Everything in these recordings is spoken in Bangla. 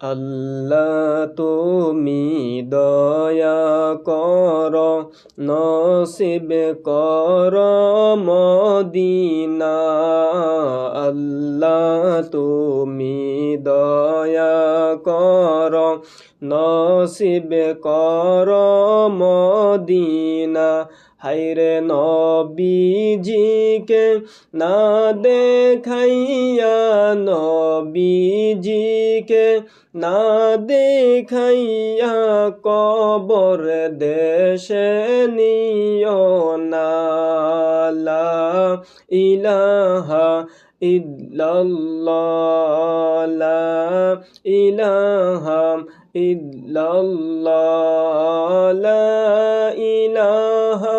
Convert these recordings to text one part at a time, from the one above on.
আল্লাহ তুমি দয়া কর নসিব কর মদিনা। আল্লাহ তুমি দয়া কর নসিব কর মদিনা। হাইরে নবীজিকে না দেখাইয়া নবীজিকে না দেখাইয়া কবর দেশে নিও নালা ইলাহা ইল্লাল্লাহ ইলাহা ইল্লাল্লাহ, লা ইলাহা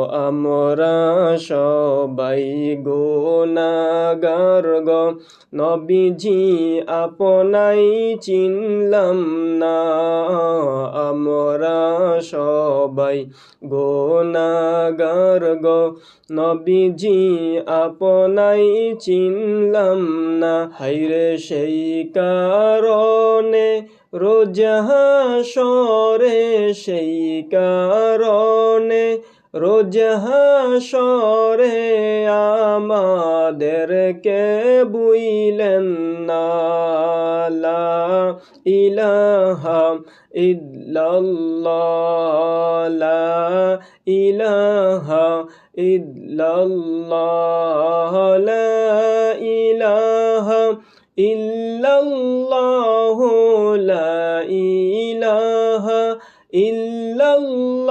আমরা সবাই গোনাগার গো। নবীজি আপনাই চিনলাম না। আমরা সবাই গোনাগার গো। নবীজি আপনাই চিনলাম না। হাইরে সেই কারণে রোজাহা সরে সেই কারণে রোজাহা সরে আমাদেরকে বুইলেন না, লা ইলাহা ইল্লাল্লাহ, লা ইলাহা ইল্লাল্লাহ, লা ইলাহা ইল্লাল্লাহ, লা ইলাহা ইল্লাল্লাহ।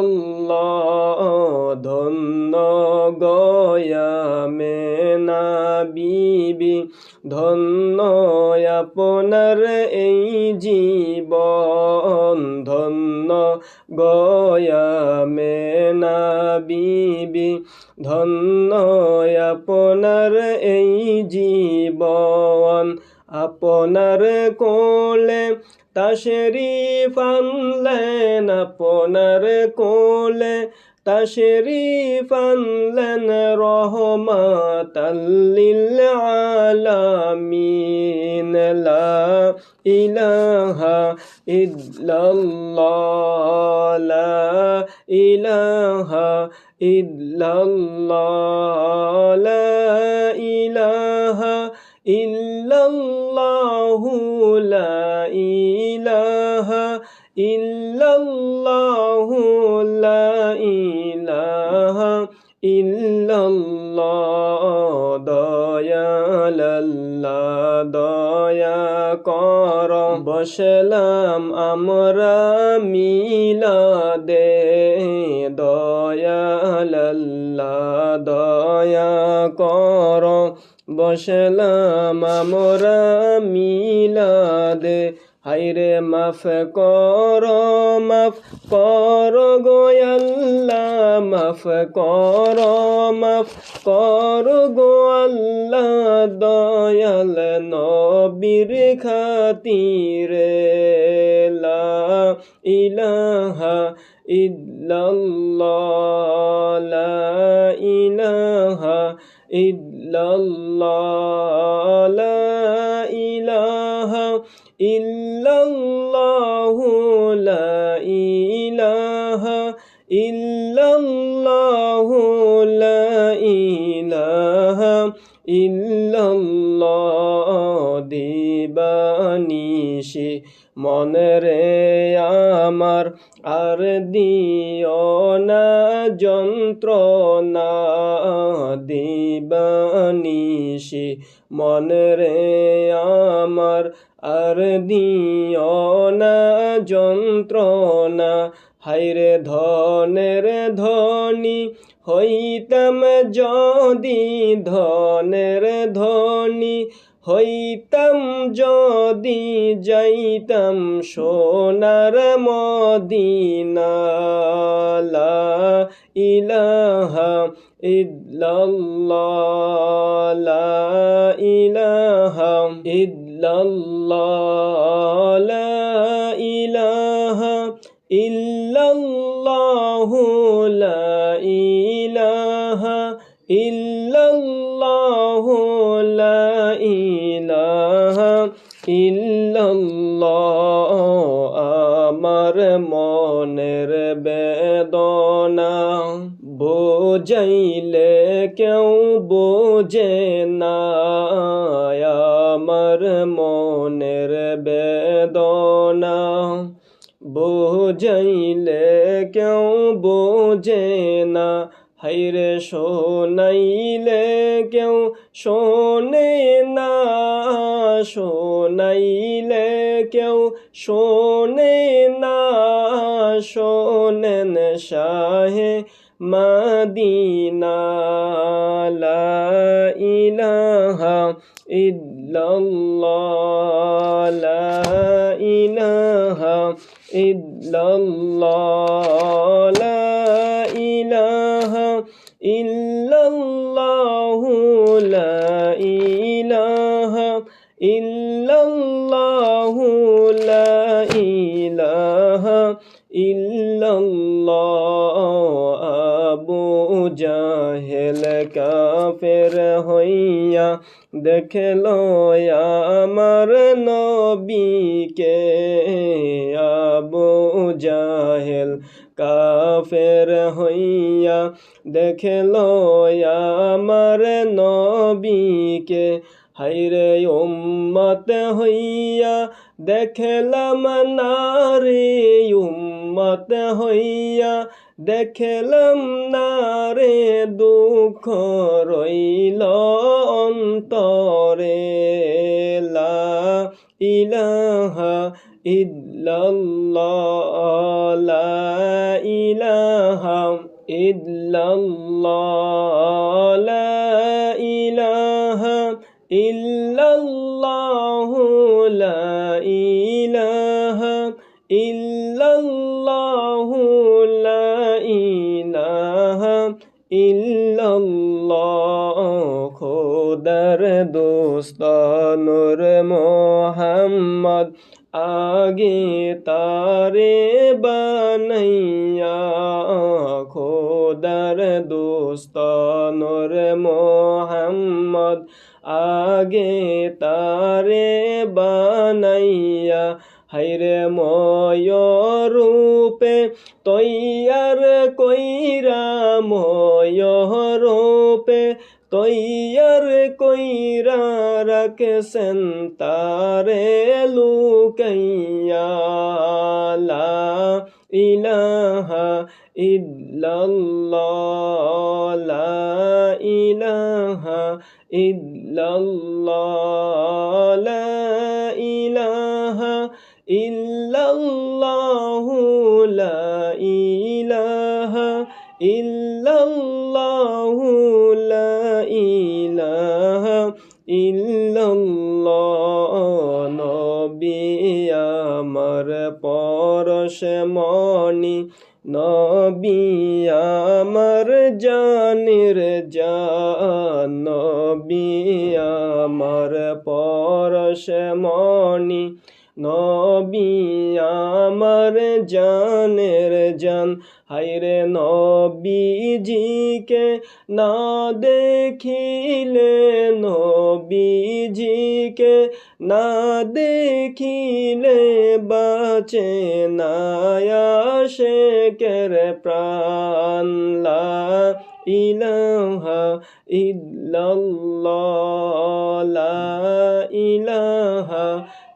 illallah ধন্য গয়া মেনা বিবি ধন্য আপনার এই জীবন, ধন্য গয়া মেনা বিবি ধন্য আপনার এই জীবন, আপনার কোলে তাশেরিফ আনলেন আপনার কোলে তাশরিফ আনলেন রহমাতাল্লিল আলামিন লা ইলাহা ইল্লাল্লাহ লা ইলাহা আল্লাহ দয়াল আল্লাহ দয়া কর। বসলাম আমরা মিলাদে দয়াল আল্লাহ দয়া কর। বসলাম আমরা মিলাদে হাইরে মাফ কর মাফ কর গোয়াল্লাহ মাফ কর মাফ কর গোয়াল্লাহ দয়াল নবীর খাতিরে। লা ইলাহা ইল্লাল্লাহ, লা ইলাহা ইল্লাল্লাহ। ইল্লাল্লাহ দিবানিশি, মনে রে আমার আর দিও না যন্ত্রণা দিবানিসি মন রে আমার আর দিও না যন্ত্রণা হাইরে ধনের ধনী হইতাম যদি ধনের ধনী হইতাম যদি যাইতাম সোনার মদিনা ইলাহা ইল্লাল্লাহ ইলাহা ইল্লাল্লাহ। ইল্লাল্লাহু লা ইলাহা ইল্লাল্লাহ, আমার মনের বেদনা বোঝাইলে কেউ বোঝে না, আমার মনের বেদনা বোঝাইলে কেউ বোঝে না। হাইরে শোনাইলে কেউ শোনে না, শোনাইলে কেউ শোনে না, শোনেন শাহে মদিনা, লা ইলাহা ইল্লাল্লাহ, লা ইলাহা ইল্লাল্লাহ ইল্লাল্লাহু লা ইলাহা ইল্লাল্লাহু লা ইলাহা ইল্লাল্লাহ আবু জাহেল কাফের হইয়া দেখল, আমার নবীকে আবু জাহেল কাফের হইয়া দেখল আমার নবীকে। হাইরে উম্মত হইয়া দেখলাম নারে উম্মত হইয়া। দেখলাম নারে দুঃখ রইল অন্তরে। লা ইলাহা ইল্লাল্লাহ লা ইলাহা ইল্লাল্লাহ লা ইলাহা ইল্লাল্লাহু লা ইলাহা ইল্লাল্লাহু লা ইলাহা ইল্লাল্লাহ খোদার দোস্তানুর আগে তারে বানাইয়া খোদার দোস্তানুর মোহাম্মদ আগে তারে বানাইয়া হাইরে ময়ূরূপে তৈয়ার কইরা ময়ূরূপে তৈয়ার কইরা রাখেছেন তারে লুকাইয়া লা ইলাহা ইল্লাল্লাহ লা ইলাহা ইল্লাল্লাহ। ইল্লাল্লাহ নবী আমার পরশ মণি নবী আমার জানির জান নবী আমার পরশ মণি। নবী আমার জানের জান। হাইরে নবীজিকে না দেখিলে, নবীজিকে না দেখিলে বাঁচে না শেখের প্রাণ। লা ইলাহা ইল্লাল্লাহ, লা ইলাহা